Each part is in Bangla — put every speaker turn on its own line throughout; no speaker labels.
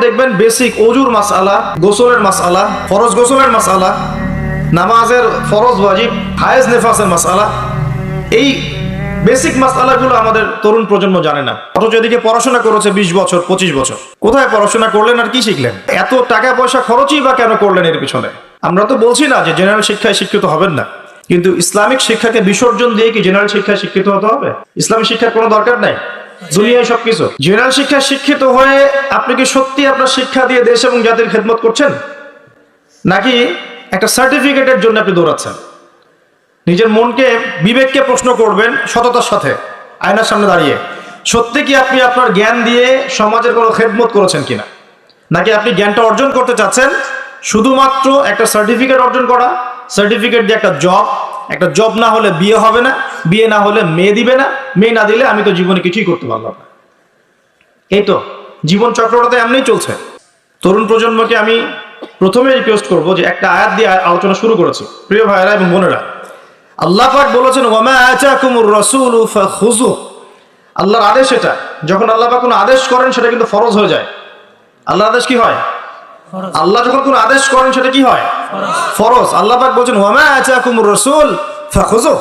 দেখবেন বেসিক অজুর মাসআলা গোসলের মাসআলা ফরজ গোসলের মাসআলা নামাজের ফরজ ওয়াজিব, হায়েজ নেফাসের মাসআলা এই বেসিক মাসআলাগুলো আমাদের তরুণ প্রজন্ম জানে না। অথচ এদিকে পড়াশোনা করেছে বিশ বছর, পঁচিশ বছর। কোথায় পড়াশোনা করলেন আর কি শিখলেন? এত টাকা পয়সা খরচই বা কেন করলেন এর পিছনে? আমরা তো বলছি না যে জেনারেল শিক্ষায় শিক্ষিত হবেন না। কিন্তু ইসলামিক শিক্ষাকে বিসর্জন দিয়ে কি জেনারেল শিক্ষায় শিক্ষিত হতে হবে? ইসলামিক শিক্ষার কোনো দরকার নাই? দুনিয়ায় সবকিছু। জেনারেল শিক্ষায় শিক্ষিত হয়ে আপনি কি সত্যি আপনার শিক্ষা দিয়ে দেশ এবং জাতির খেদমত করছেন? নাকি একটা সার্টিফিকেটের জন্য আপনি দৌড়াচ্ছেন? নিজের মনকে বিবেককে প্রশ্ন করবেন সততার সাথে, আয়নার সামনে দাঁড়িয়ে। সত্যি কি আপনি আপনার জ্ঞান দিয়ে সমাজের কোনো খেদমত করেছেন কিনা? নাকি আপনি জ্ঞানটা অর্জন করতে চাচ্ছেন? শুধুমাত্র একটা সার্টিফিকেট অর্জন করা সার্টিফিকেট দিয়ে একটা জব একটা জব না হলে বিয়ে হবে না বিয়ে না হলে মেয়ে দিবে না মেয়ে না দিলে আমি তো জীবনে কিছুই করতে পারলাম না। এই তো জীবন চক্রটা তো এমনিই চলছে। তরুণ প্রজন্মকে আমি প্রথমে রিকোয়েস্ট করব যে একটা আয়াত দিয়ে আলোচনা শুরু করেছি প্রিয় ভাইয়েরা এবং বোনেরা। আল্লাহ পাক বলেছেন রাসূলু আল্লাহর আদেশ এটা যখন আল্লাহ পাক কোনো আদেশ করেন সেটা কিন্তু ফরজ হয়ে যায়। আল্লাহর আদেশ কি হয়? আল্লাহ যখন কোনো আদেশ করেন সেটা কি হয়? ফরজ। আল্লাহ পাক বলছেন ওয়ামা আতাকুমুর রাসূল ফাখুযু।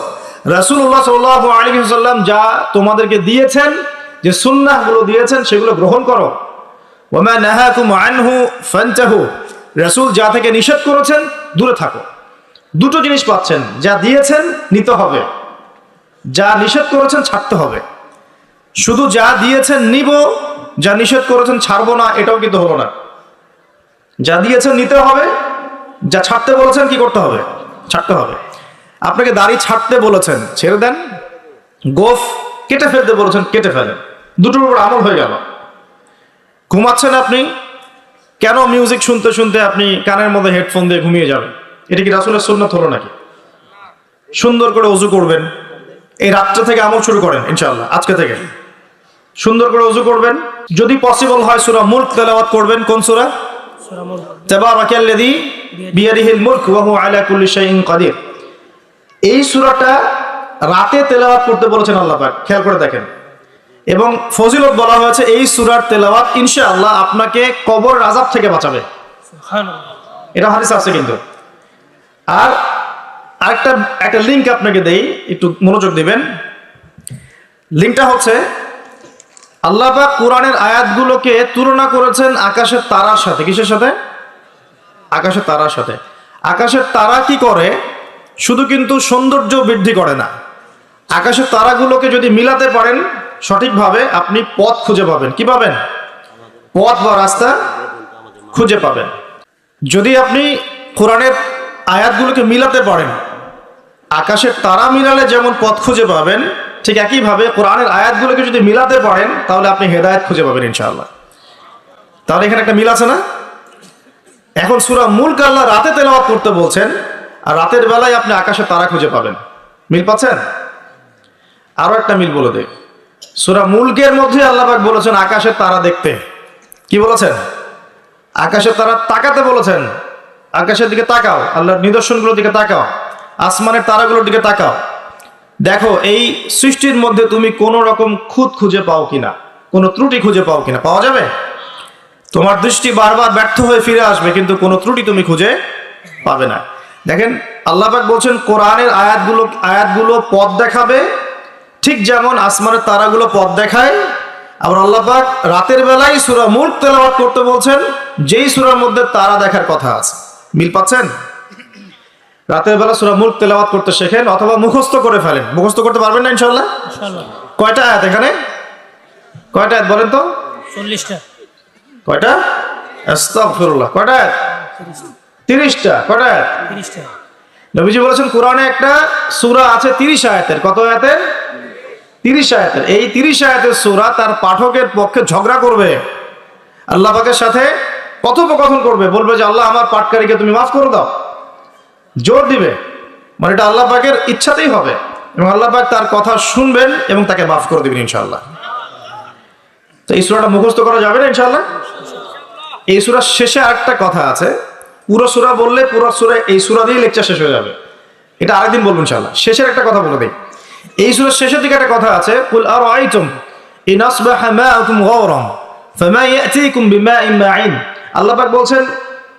রাসূলুল্লাহ সাল্লাল্লাহু আলাইহি ওয়াসাল্লাম যা তোমাদেরকে দিয়েছেন, যে সুন্নাহগুলো দিয়েছেন, সেগুলো গ্রহণ করো। রাসূল যা থেকে নিষেধ করেছেন, দূরে থাকো। দুটো জিনিস পাচ্ছেন, যা দিয়েছেন, নিতে হবে। যা নিষেধ করেছেন, ছাড়তে হবে। শুধু যা দিয়েছেন, নিব, যা নিষেধ করেছেন, ছাড়বো না, এটাও কিন্তু হলো না। যা দিয়েছেন, নিতে হবে, যা ছাড়তে বলেছেন, কি করতে হবে? ছাড়তে হবে। আপনাকে দাড়ি ছাড়তে বলেছেন ছেড়ে দেন। গোফ কেটে ফেলতে বলেছেন কেটে ফেলেন। দুটোর উপর আমল হয়ে গেল। ঘুমাচ্ছেন আপনি? কেন মিউজিক শুনতে শুনতে আপনি কানের মধ্যে হেডফোন দিয়ে ঘুমিয়ে যাবেন? এটা কি রাসুলের সুন্নত হলো নাকি? সুন্দর করে অজু করবেন। এই রাত্রে থেকে আমল শুরু করেন ইনশাল্লাহ আজকে থেকে। সুন্দর করে অজু করবেন। যদি পসিবল হয় সুরা মুল্ক তেলাওয়াত করবেন। কোন সুরা? তাবারাকাল্লাযী বিয়াদিহিল মুলক ওয়া হুয়া আলা কুল্লি শাইইন কাদির। এই সূরাটা রাতে তেলাওয়াত করতে বলেছেন আল্লাহ পাক খেয়াল করে দেখেন। এবং ফজিলত বলা হয়েছে এই সূরার তেলাওয়াত ইনশাআল্লাহ আপনাকে কবর আযাব থেকে বাঁচাবে। এটা হাদিস আছে কিন্তু। আর আরেকটা একটা লিংক আপনাকে দেই একটু মনোযোগ দিবেন। লিংকটা হচ্ছে আল্লাহ পাক কোরআনের আয়াতগুলোকে তুলনা করেছেন আকাশের তারার সাথে। কিসের সাথে? আকাশের তারার সাথে। আকাশের তারা কি করে? শুধু কিন্তু সৌন্দর্য বৃদ্ধি করে না। আকাশের তারাগুলোকে যদি মিলাতে পারেন, সঠিকভাবে আপনি পথ খুঁজে পাবেন। কি পাবেন? পথ বা রাস্তা খুঁজে পাবেন। যদি আপনি কোরআনের আয়াতগুলোকে মিলাতে পারেন, আকাশের তারা মিলালে যেমন পথ খুঁজে পাবেন, ঠিক একইভাবে কোরআনের আয়াতগুলোকে যদি মিলাতে পারেন, তাহলে আপনি হেদায়েত খুঁজে পাবেন ইনশাআল্লাহ। তাহলে এখানে একটা মিল আছে না? এখন সুরা মূল আল্লাহ রাতে তেলাওয়াত করতে বলছেন আর রাতের বেলায় আপনি আকাশে তারা খুঁজে পাবেন। মিল পাচ্ছেন? আরও একটা মিল বলে দে। সুরা মুলকের মধ্যে আল্লাহবাক বলেছেন আকাশের তারা দেখতে। কি বলেছেন? আকাশের তারা তাকাতে বলেছেন। আকাশের দিকে তাকাও, আল্লাহর নিদর্শনগুলোর দিকে তাকাও, আসমানের তারাগুলোর দিকে তাকাও। দেখো, এই সৃষ্টির মধ্যে তুমি কোন রকম খুঁত খুঁজে পাও কিনা, কোনো ত্রুটি খুঁজে পাও কিনা, পাওয়া যাবে? তোমার দৃষ্টি বারবার ব্যর্থ হয়ে ফিরে আসবে, কিন্তু কোনো ত্রুটি তুমি খুঁজে পাবে না। দেখেন আল্লাহবাক বলছেন কোরআনের আয়াতগুলো আয়াতগুলো পথ দেখাবে। ঠিক যেমন আসমানের তারাগুলো পথ দেখায় আবার আল্লাহবাক রাতের বেলায় সুরা মুল্ক তেলাওয়াত করতে বলছেন যেই সুরার মধ্যে তারা দেখার কথা আছে। মিল পাচ্ছেন? রাতের বেলা সুরা মুল্ক তেলাওয়াত করতে শেখেন অথবা মুখস্থ করে ফেলেন। মুখস্থ করতে পারবেন না ইনশাল্লাহ কয়টা আয়াত এখানে? কয়টা আয়াত বলেন তো?
চল্লিশটা।
কয়টা? কয়টা আয়াত? তিরিশটা কটা? আয়াত নবীজি বলেছেন কোরআনে একটা সুরা আছে তিরিশ আয়াতের। কত আয়াতের? তিরিশ আয়াতের। এই তিরিশ আয়াতের সুরা তার পাঠকের পক্ষে ঝগড়া করবে। আল্লাহ পাকের সাথে কথোপকথন করবে। বলবে যে আল্লাহ আমার পাটকারীকে তুমি মাফ করে দাও। জোর দিবে। মানে এটা আল্লাহ পাকের ইচ্ছাতেই হবে। এবং আল্লাহ পাক তার কথা শুনবেন এবং তাকে মাফ করে দিবেন ইনশাল্লাহ তো এই সূরাটা মুখস্থ করা যাবে না ইনশাআল্লাহ? এই সূরার শেষে আরেকটা কথা আছে। পুরো সূরা বললে পুরো সূরা, এই সূরা দিয়েই লেকচার শেষ হয়ে যাবে। এটা আরেকদিন বলব ইনশাআল্লাহ। শেষের একটা কথা বলে দিই। এই সুরের শেষের দিকে একটা কথা আছে, কুল আর আইতুম ইন বলছেন,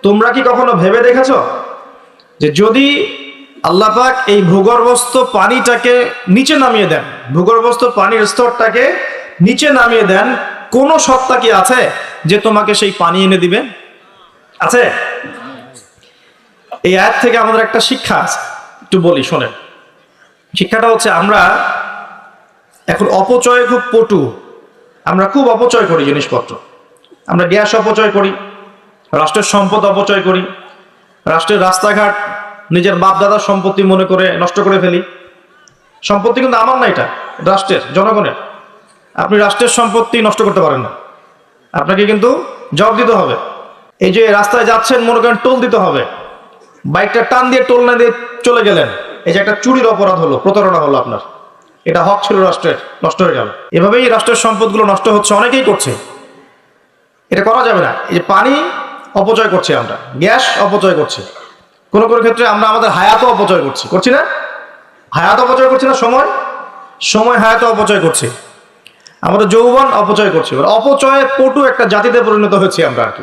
তোমরা কি কখনো ভেবে দেখেছ যে যদি আল্লাহ পাক এই ভূগর্ভস্থ পানিটাকে নিচে নামিয়ে দেন, ভূগর্ভস্থ পানির স্তরটাকে নিচে নামিয়ে দেন, কোন সত্তা কি আছে যে তোমাকে সেই পানি এনে দিবে? আছে? এই আয়াত থেকে আমাদের একটা শিক্ষা আছে। একটু বলি, শোনেন। শিক্ষাটা হচ্ছে আমরা এখন অপচয় খুব পটু। আমরা খুব অপচয় করি জিনিসপত্র। আমরা গ্যাস অপচয় করি, রাষ্ট্রের সম্পদ অপচয় করি, রাষ্ট্রের রাস্তাঘাট নিজের বাপ দাদার সম্পত্তি মনে করে নষ্ট করে ফেলি। সম্পত্তি কিন্তু আমার না এটা, রাষ্ট্রের, জনগণের। আপনি রাষ্ট্রের সম্পত্তি নষ্ট করতে পারেন না। আপনাকে কিন্তু জবাব দিতে হবে। এই যে রাস্তায় যাচ্ছেন, মনে করেন টোল দিতে হবে। বাইকটা টান দিয়ে টোল না দিয়ে চলে গেলেন। এই যে একটা চুরির অপরাধ হলো, প্রতারণা হলো আপনার। এটা হক ছিল রাষ্ট্রের, নষ্ট হয়ে গেল। এভাবেই রাষ্ট্রের সম্পদগুলো নষ্ট হচ্ছে, অনেকেই করছে। এটা করা যাবে না। এই যে পানি অপচয় করছে আমরা, গ্যাস অপচয় করছি। কোনো কোনো ক্ষেত্রে আমরা আমাদের হায়াতও অপচয় করছি। করছি না? হায়াত অপচয় করছি না সময়? সময় হায়াত অপচয় করছি। আমাদের যৌবন অপচয় করছি। অপচয়ে পটু একটা জাতিতে পরিণত হয়েছি আমরা আর কি।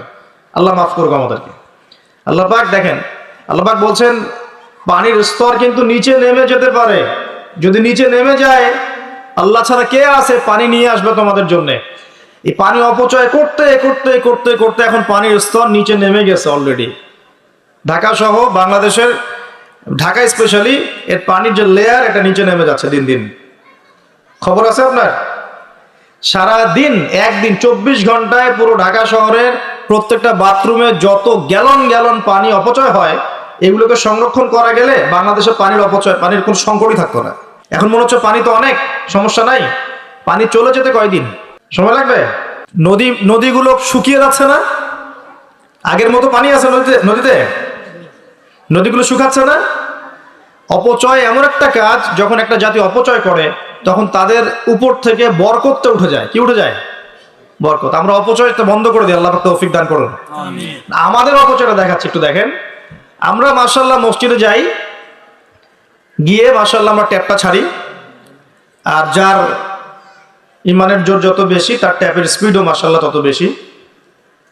আল্লাহ মাফ করব আমাদেরকে। আল্লাহ পাক দেখেন আল্লাহ পাক বলছেন, পানির স্তর কিন্তু নিচে নেমে যেতে পারে। যদি নিচে নেমে যায়, আল্লাহ ছাড়া কে আছে পানি নিয়ে আসবে তোমাদের জন্য? এই পানি অপচয় করতে করতে করতে করতে এখন পানির স্তর নিচে নেমে গেছে অলরেডি ঢাকা সহ বাংলাদেশের, ঢাকা স্পেশালি এর পানির যে লেয়ার এটা নিচে নেমে যাচ্ছে দিন দিন। খবর আছে আপনার? সারা দিন একদিন, চব্বিশ ঘন্টায় পুরো ঢাকা শহরের প্রত্যেকটা বাথরুমে যত গ্যালন গ্যালন পানি অপচয় হয় এগুলোকে সংরক্ষণ করা গেলে বাংলাদেশে পানির অপচয় পানির কোনো সংকটই থাকতো না। এখন মনে হচ্ছে পানি তো অনেক সমস্যা নাই। পানি চলে যেতে কয়দিন? সময় লাগবে? নদী নদীগুলো শুকিয়ে যাচ্ছে না? আগের মতো পানি আছে নদীতে নদীতে? নদীগুলো শুকাচ্ছে না? অপচয় এমন একটা কাজ যখন একটা জাতি অপচয় করে তখন তাদের উপর থেকে বরকতটা উঠে যায়। কি উঠে যায়? বরকত। আমরা অপচয়টা বন্ধ করে দিই আল্লাহ তৌফিক দান করুন। আমাদের অপচয়টা দেখাচ্ছে একটু দেখেন। আমরা মার্শাল্লাহ মসজিদে যাই, গিয়ে মার্শাল্লাহ আমরা ট্যাপটা ছাড়ি। আর যার ইমানের জোর যত বেশি, তার ট্যাপের স্পিডও মার্শাল্লাহ তত বেশি।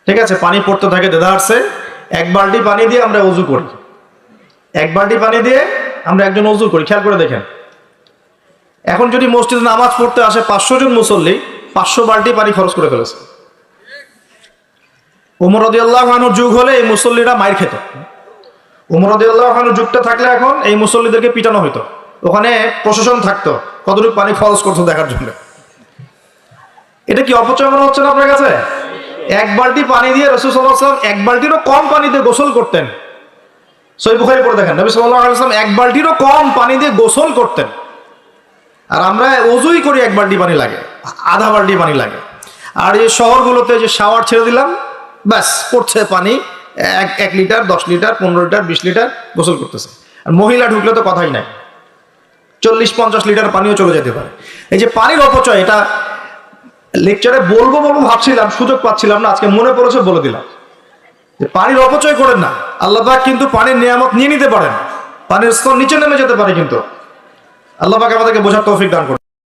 ঠিক আছে? পানি পড়তে থাকে দেদারসে এক বালতি পানি দিয়ে আমরা উজু করি। এক বালটি পানি দিয়ে আমরা একজন উজু করি। খেয়াল করে দেখেন। এখন যদি মসজিদে নামাজ পড়তে আসে পাঁচশো জন মুসল্লি, পাঁচশো বালটি পানি খরচ করে ফেলেছে। উমর রদিয়াল্লাহ যুগ হলে এই মুসল্লিরা মায়ের খেত। উমর রদিয়াল্লাহ যুগটা থাকলে এখন এই মুসল্লিদেরকে পিটানো হইতো। ওখানে প্রশাসন থাকতো, কতটুকু পানি খরচ করতো দেখার জন্য। এটা কি অপচয় মনে হচ্ছে না আপনার কাছে? এক বালতি পানি দিয়ে রসুল সাল্লাম এক বালতিরও কম পানি দিয়ে গোসল করতেন। সই বুখারি পড়ে দেখেন, নবী সাল্লাম এক বালতিরও কম পানি দিয়ে গোসল করতেন। আর আমরা অজুই করি এক বালতি পানি লাগে, আধা বালতি পানি লাগে। আর এই শহরগুলোতে যে শাওয়ার ছেড়ে দিলাম, ব্যাস, পড়ছে পানি এক এক লিটার, দশ লিটার, পনেরো লিটার, বিশ লিটার গোসল করতেছে। আর মহিলা ঢুকলে তো কথাই নাই। চল্লিশ, পঞ্চাশ লিটার পানিও চলে যেতে পারে। এই যে পানির অপচয়, এটা লেকচারে বলব বলব ভাবছিলাম, সুযোগ পাচ্ছিলাম না, আজকে মনে পড়েছে বলে দিলাম। যে পানির অপচয় করেন না। আল্লাহ পাক কিন্তু পানির নিয়ামত নিয়ে নিতে পারেন। পানির স্তর নিচে নেমে যেতে পারে কিন্তু। আল্লাহ পাক আমাদেরকে বোঝার তৌফিক দান করেন।